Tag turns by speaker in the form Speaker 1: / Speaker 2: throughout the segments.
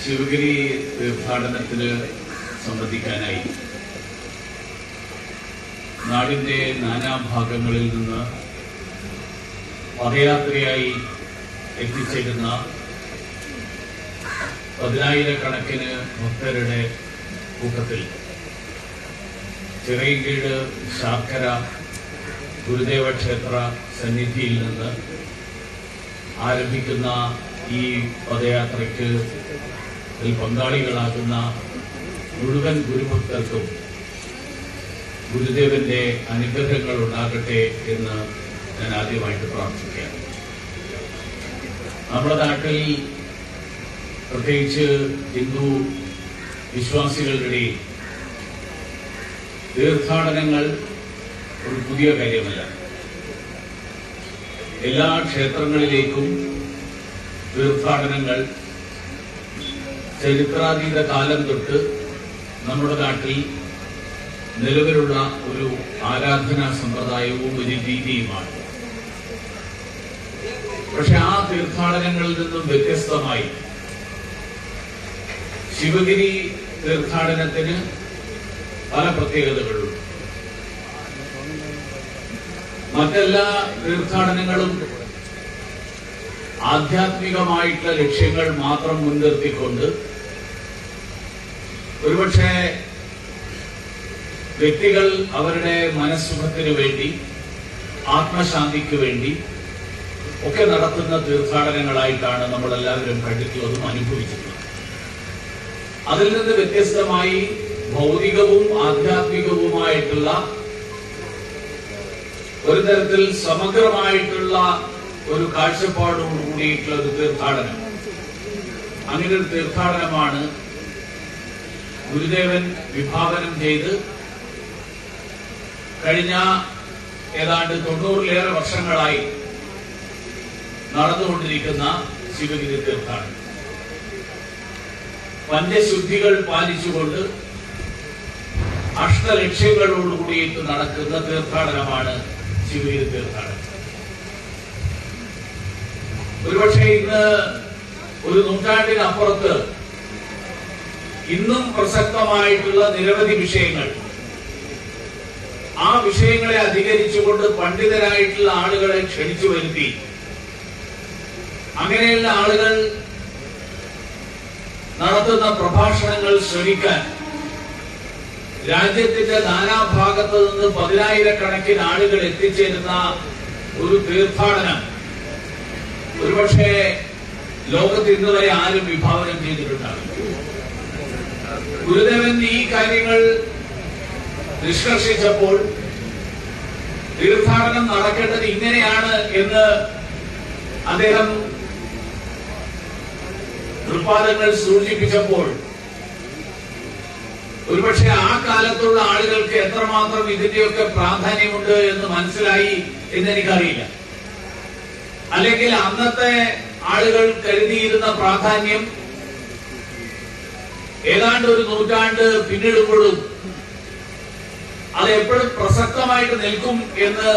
Speaker 1: ശിവഗിരി തീർത്ഥാടനത്തിന് സംബന്ധിക്കാനായി നാടിന്റെ നാനാഭാഗങ്ങളിൽ നിന്ന് പദയാത്രയായി എത്തിച്ചേരുന്ന പതിനായിരക്കണക്കിന് ഭക്തരുടെ കൂട്ടത്തിൽ ചിറയൻകീഴ് ശാഖര ഗുരുദേവ ക്ഷേത്ര സന്നിധിയിൽ നിന്ന് ആരംഭിക്കുന്ന ഈ പദയാത്രയ്ക്ക് പങ്കാളികളാകുന്ന മുഴുവൻ ഗുരുഭക്തർക്കും ഗുരുദേവന്റെ അനുഗ്രഹങ്ങൾ ഉണ്ടാകട്ടെ എന്ന് ഞാൻ ആദ്യമായിട്ട് പ്രാർത്ഥിക്കുകയാണ്. നമ്മുടെ നാട്ടിൽ പ്രത്യേകിച്ച് ഹിന്ദു വിശ്വാസികളുടെ ഇടയിൽ തീർത്ഥാടനങ്ങൾ ഒരു പുതിയ കാര്യമല്ല. എല്ലാ ക്ഷേത്രങ്ങളിലേക്കും തീർത്ഥാടനങ്ങൾ ചരിത്രാതീത കാലം തൊട്ട് നമ്മുടെ നാട്ടിൽ നിലവിലുള്ള ഒരു ആരാധനാ സമ്പ്രദായവും ഒരു രീതിയുമാണ്. പക്ഷെ ആ തീർത്ഥാടനങ്ങളിൽ നിന്നും വ്യത്യസ്തമായി ശിവഗിരി തീർത്ഥാടനത്തിന് പല പ്രത്യേകതകളുണ്ട് മറ്റെല്ലാ തീർത്ഥാടനങ്ങളും ആധ്യാത്മികമായിട്ടുള്ള ലക്ഷ്യങ്ങൾ മാത്രം മുൻനിർത്തിക്കൊണ്ട് ഒരുപക്ഷെ വ്യക്തികൾ അവരുടെ മനസ്സുഖത്തിനു വേണ്ടി ആത്മശാന്തിക്ക് വേണ്ടി ഒക്കെ നടത്തുന്ന തീർത്ഥാടനങ്ങളായിട്ടാണ് നമ്മൾ എല്ലാവരും കണ്ടിട്ടുള്ളതും അനുഭവിച്ചിട്ടുള്ളത്. അതിൽ നിന്ന് വ്യത്യസ്തമായി ഭൗതികവും ആധ്യാത്മികവുമായിട്ടുള്ള ഒരു തരത്തിൽ സമഗ്രമായിട്ടുള്ള ഒരു കാഴ്ചപ്പാടോട് കൂടിയിട്ടുള്ള ഒരു തീർത്ഥാടനം. അങ്ങനെ ഒരു തീർത്ഥാടനമാണ് ഗുരുദേവൻ വിഭാവനം ചെയ്ത് കഴിഞ്ഞ ഏതാണ്ട് തൊണ്ണൂറിലേറെ വർഷങ്ങളായി നടന്നുകൊണ്ടിരിക്കുന്ന ശിവഗിരി തീർത്ഥാടനം. പഞ്ചശുദ്ധികൾ പാലിച്ചുകൊണ്ട് അഷ്ടലക്ഷ്യങ്ങളോടുകൂടിയിട്ട് നടക്കുന്ന തീർത്ഥാടനമാണ് ശിവഗിരി തീർത്ഥാടനം. ഒരുപക്ഷെ ഇന്ന് ഒരു നൂറ്റാണ്ടിനപ്പുറത്ത് ഇന്നും പ്രസക്തമായിട്ടുള്ള നിരവധി വിഷയങ്ങൾ ആ വിഷയങ്ങളെ അധികരിച്ചുകൊണ്ട് പണ്ഡിതരായിട്ടുള്ള ആളുകളെ ക്ഷണിച്ചു വരുത്തി. അങ്ങനെയുള്ള ആളുകൾ നടത്തുന്ന പ്രഭാഷണങ്ങൾ ശ്രമിക്കാൻ രാജ്യത്തിന്റെ നാനാഭാഗത്തു നിന്ന് പതിനായിരക്കണക്കിന് ആളുകൾ എത്തിച്ചേരുന്ന ഒരു തീർത്ഥാടനം ഒരുപക്ഷെ ലോകത്ത് ഇന്ന് വരെ ആരും വിഭാവനം ചെയ്തിട്ടുണ്ടാകും ഗുരുദേവൻ ഈ കാര്യങ്ങൾ നിഷ്കർഷിച്ചപ്പോൾ തീർത്ഥാടനം നടക്കേണ്ടത് ഇങ്ങനെയാണ് എന്ന് അദ്ദേഹം തൃപ്പാദങ്ങൾ സൂചിപ്പിച്ചപ്പോൾ ഒരുപക്ഷെ ആ കാലത്തുള്ള ആളുകൾക്ക് എത്രമാത്രം ഇതിന്റെയൊക്കെ പ്രാധാന്യമുണ്ട് എന്ന് മനസ്സിലായി എന്നെനിക്കറിയില്ല. അല്ലെങ്കിൽ അന്നത്തെ ആളുകൾ കരുതിയിരുന്ന പ്രാധാന്യം ഏതാണ്ട് ഒരു നൂറ്റാണ്ട് പിന്നിടുമ്പോഴും അത് എപ്പോഴും പ്രസക്തമായിട്ട് നിൽക്കും എന്ന്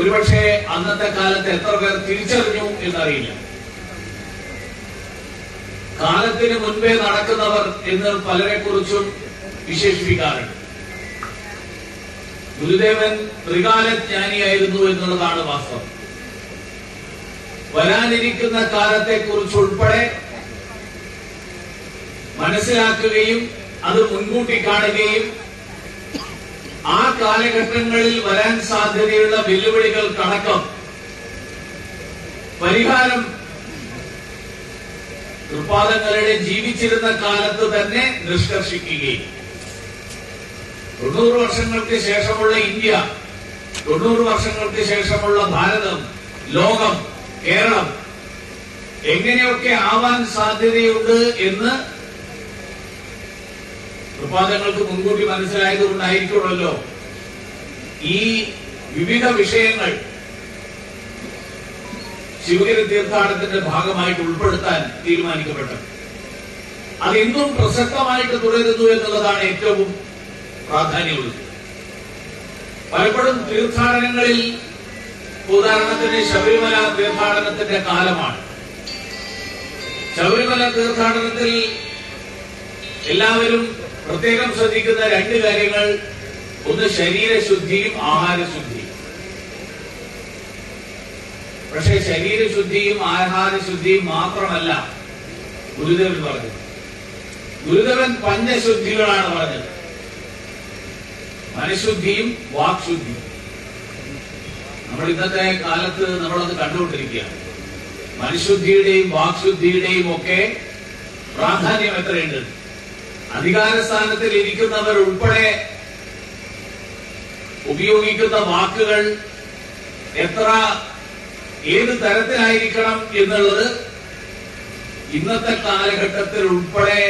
Speaker 1: ഒരുപക്ഷെ അന്നത്തെ കാലത്ത് എത്ര പേർ തിരിച്ചറിഞ്ഞു എന്നറിയില്ല. കാലത്തിന് മുൻപേ നടക്കുന്നവർ എന്ന് പലരെ കുറിച്ചും വിശേഷിപ്പിക്കാറുണ്ട്. ഗുരുദേവൻ ത്രികാലജ്ഞാനിയായിരുന്നു എന്നുള്ളതാണ് വാസ്തവം. വരാനിരിക്കുന്ന കാലത്തെ കുറിച്ചുൾപ്പെടെ മനസ്സിലാക്കുകയും അത് മുൻകൂട്ടി കാണുകയും ആ കാലഘട്ടങ്ങളിൽ വരാൻ സാധ്യതയുള്ള വെല്ലുവിളികൾക്കടക്കം പരിഹാരം തൃപ്പാദങ്ങളുടെ ജീവിച്ചിരുന്ന കാലത്ത് തന്നെ നിഷ്കർഷിക്കുകയും. തൊണ്ണൂറ് വർഷങ്ങൾക്ക് ശേഷമുള്ള ഇന്ത്യ തൊണ്ണൂറ് വർഷങ്ങൾക്ക് ശേഷമുള്ള ഭാരതം ലോകം കേരളം എങ്ങനെയൊക്കെ ആവാൻ സാധ്യതയുണ്ട് എന്ന് തൃപ്പാദങ്ങൾക്ക് മുൻകൂട്ടി മനസ്സിലായത് കൊണ്ടായിരിക്കുമല്ലോ ഈ വിവിധ വിഷയങ്ങൾ ശിവഗിരി തീർത്ഥാടനത്തിന്റെ ഭാഗമായിട്ട് ഉൾപ്പെടുത്താൻ തീരുമാനിക്കപ്പെട്ടത്. അത് ഇന്നും പ്രസക്തമായിട്ട് തുടരുന്നു എന്നുള്ളതാണ് ഏറ്റവും പ്രാധാന്യമുള്ളത്. പലപ്പോഴും തീർത്ഥാടനങ്ങളിൽ ഉദാഹരണത്തിന് ശബരിമല തീർത്ഥാടനത്തിന്റെ കാലമാണ്. ശബരിമല തീർത്ഥാടനത്തിൽ എല്ലാവരും പ്രത്യേകം ശ്രദ്ധിക്കുന്ന രണ്ട് കാര്യങ്ങൾ. ഒന്ന് ശരീരശുദ്ധിയും ആഹാരശുദ്ധിയും. പക്ഷേ ശരീരശുദ്ധിയും ആഹാരശുദ്ധിയും മാത്രമല്ല ഗുരുദേവൻ പറഞ്ഞു ഗുരുദേവൻ പഞ്ചശുദ്ധികളാണ് പറഞ്ഞത്. മനഃശുദ്ധിയും വാക്ശുദ്ധിയും. നമ്മൾ ഇന്നത്തെ കാലത്ത് നമ്മളത് കണ്ടുകൊണ്ടിരിക്കുകയാണ്. മനഃശുദ്ധിയുടെയും വാക്ശുദ്ധിയുടെയും ഒക്കെ പ്രാധാന്യം എത്രയുണ്ട്? അധികാരസ്ഥാനത്തിൽ ഇരിക്കുന്നവർ ഉൾപ്പെടെ ഉപയോഗിക്കുന്ന വാക്കുകൾ എത്ര ഏത് തരത്തിലായിരിക്കണം എന്നുള്ളത് ഇന്നത്തെ കാലഘട്ടത്തിൽ ഉൾപ്പെടെ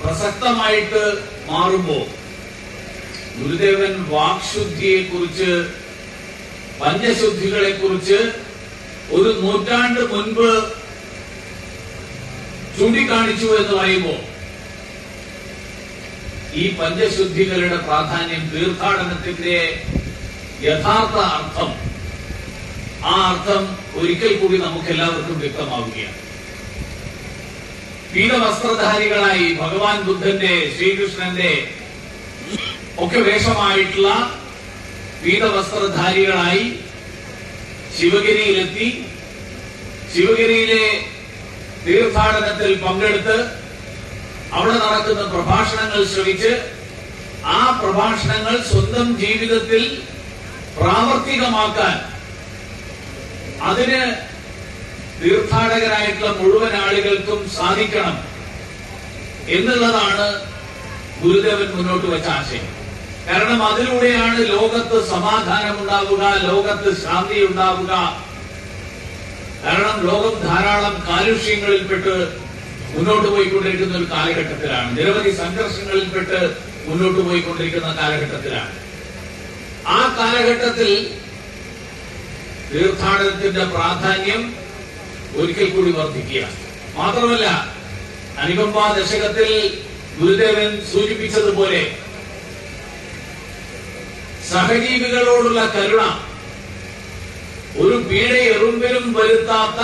Speaker 1: പ്രസക്തമായിട്ട് മാറുമ്പോൾ ഗുരുദേവൻ വാക്ശുദ്ധിയെ കുറിച്ച് പഞ്ചശുദ്ധികളെ കുറിച്ച് ഒരു നൂറ്റാണ്ട് മുൻപ് ചൂണ്ടിക്കാണിച്ചു എന്ന് പറയുമ്പോൾ ഈ പഞ്ചശുദ്ധികളുടെ പ്രാധാന്യം തീർത്ഥാടനത്തിന്റെ യഥാർത്ഥ അർത്ഥം ആ അർത്ഥം ഒരിക്കൽ കൂടി നമുക്ക് എല്ലാവർക്കും വ്യക്തമാവുകയാണ്. പീതവസ്ത്രധാരികളായി ഭഗവാൻ ബുദ്ധന്റെ ശ്രീകൃഷ്ണന്റെ ഒക്കെ വേഷമായിട്ടുള്ള പീതവസ്ത്രധാരികളായി ശിവഗിരിയിലെത്തി ശിവഗിരിയിലെ തീർത്ഥാടനത്തിൽ പങ്കെടുത്ത് അവിടെ നടക്കുന്ന പ്രഭാഷണങ്ങൾ ശ്രവിച്ച് ആ പ്രഭാഷണങ്ങൾ സ്വന്തം ജീവിതത്തിൽ പ്രാവർത്തികമാക്കാൻ അതിന് തീർത്ഥാടകരായിട്ടുള്ള മുഴുവൻ ആളുകൾക്കും സാധിക്കണം എന്നുള്ളതാണ് ഗുരുദേവൻ മുന്നോട്ട് വെച്ച ആശയം. കാരണം അതിലൂടെയാണ് ലോകത്ത് സമാധാനം ഉണ്ടാവുക ലോകത്ത് ശാന്തി ഉണ്ടാവുക കാരണം ലോകം ധാരാളം കാലുഷ്യങ്ങളിൽപ്പെട്ട് മുന്നോട്ട് പോയിക്കൊണ്ടിരിക്കുന്ന ഒരു കാലഘട്ടത്തിലാണ്. നിരവധി സംഘർഷങ്ങളിൽപ്പെട്ട് മുന്നോട്ട് പോയിക്കൊണ്ടിരിക്കുന്ന കാലഘട്ടത്തിലാണ്. ആ കാലഘട്ടത്തിൽ തീർത്ഥാടനത്തിന്റെ പ്രാധാന്യം ഒരിക്കൽ കൂടി വർദ്ധിക്കുക. മാത്രമല്ല അനുപമ്പ ദശകത്തിൽ ഗുരുദേവൻ സൂചിപ്പിച്ചതുപോലെ സഹജീവികളോടുള്ള കരുണ ഒരു പീഡ എറുമ്പിലും വരുത്താത്ത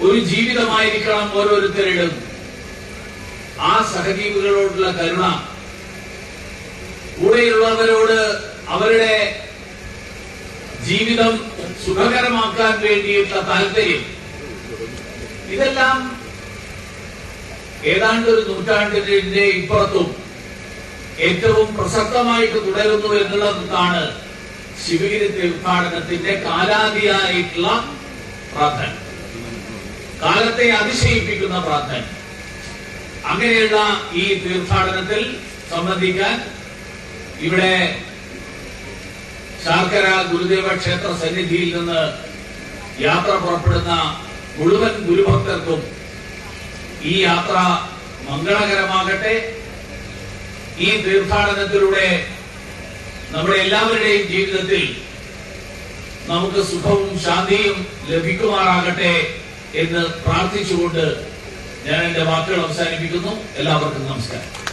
Speaker 1: ഒരു ജീവിതമായിരിക്കണം ഓരോരുത്തരുടെയും ആ സഹജീവികളോടുള്ള കരുണ കൂടെയുള്ളവരോട് അവരുടെ ജീവിതം സുഖകരമാക്കാൻ വേണ്ടിയിട്ടുള്ള താല്പര്യം. ഇതെല്ലാം ഏതാണ്ട് ഒരു നൂറ്റാണ്ടിന്റെ ഇപ്പുറത്തും ഏറ്റവും പ്രസക്തമായിട്ട് തുടരുന്നു എന്നുള്ളതാണ് ശിവഗിരി തീർത്ഥാടനത്തിന്റെ കാലാതിയായിട്ടുള്ള പ്രാധാന്യം കാലത്തെ അതിശയിപ്പിക്കുന്ന പ്രാധാന്യം അങ്ങനെയുള്ള ഈ തീർത്ഥാടനത്തിൽ സംബന്ധിക്കാൻ ഇവിടെ ശാർക്കര ഗുരുദേവ ക്ഷേത്ര സന്നിധിയിൽ നിന്ന് യാത്ര പുറപ്പെടുന്ന മുഴുവൻ ഗുരുഭക്തർക്കും ഈ യാത്ര മംഗളകരമാകട്ടെ. ഈ തീർത്ഥാടനത്തിലൂടെ നമ്മുടെ എല്ലാവരുടെയും ജീവിതത്തിൽ നമുക്ക് സുഖവും ശാന്തിയും ലഭിക്കുമാറാകട്ടെ എന്ന് പ്രാർത്ഥിച്ചുകൊണ്ട് ഞാൻ എന്റെ വാക്കുകൾ അവസാനിപ്പിക്കുന്നു. എല്ലാവർക്കും നമസ്കാരം.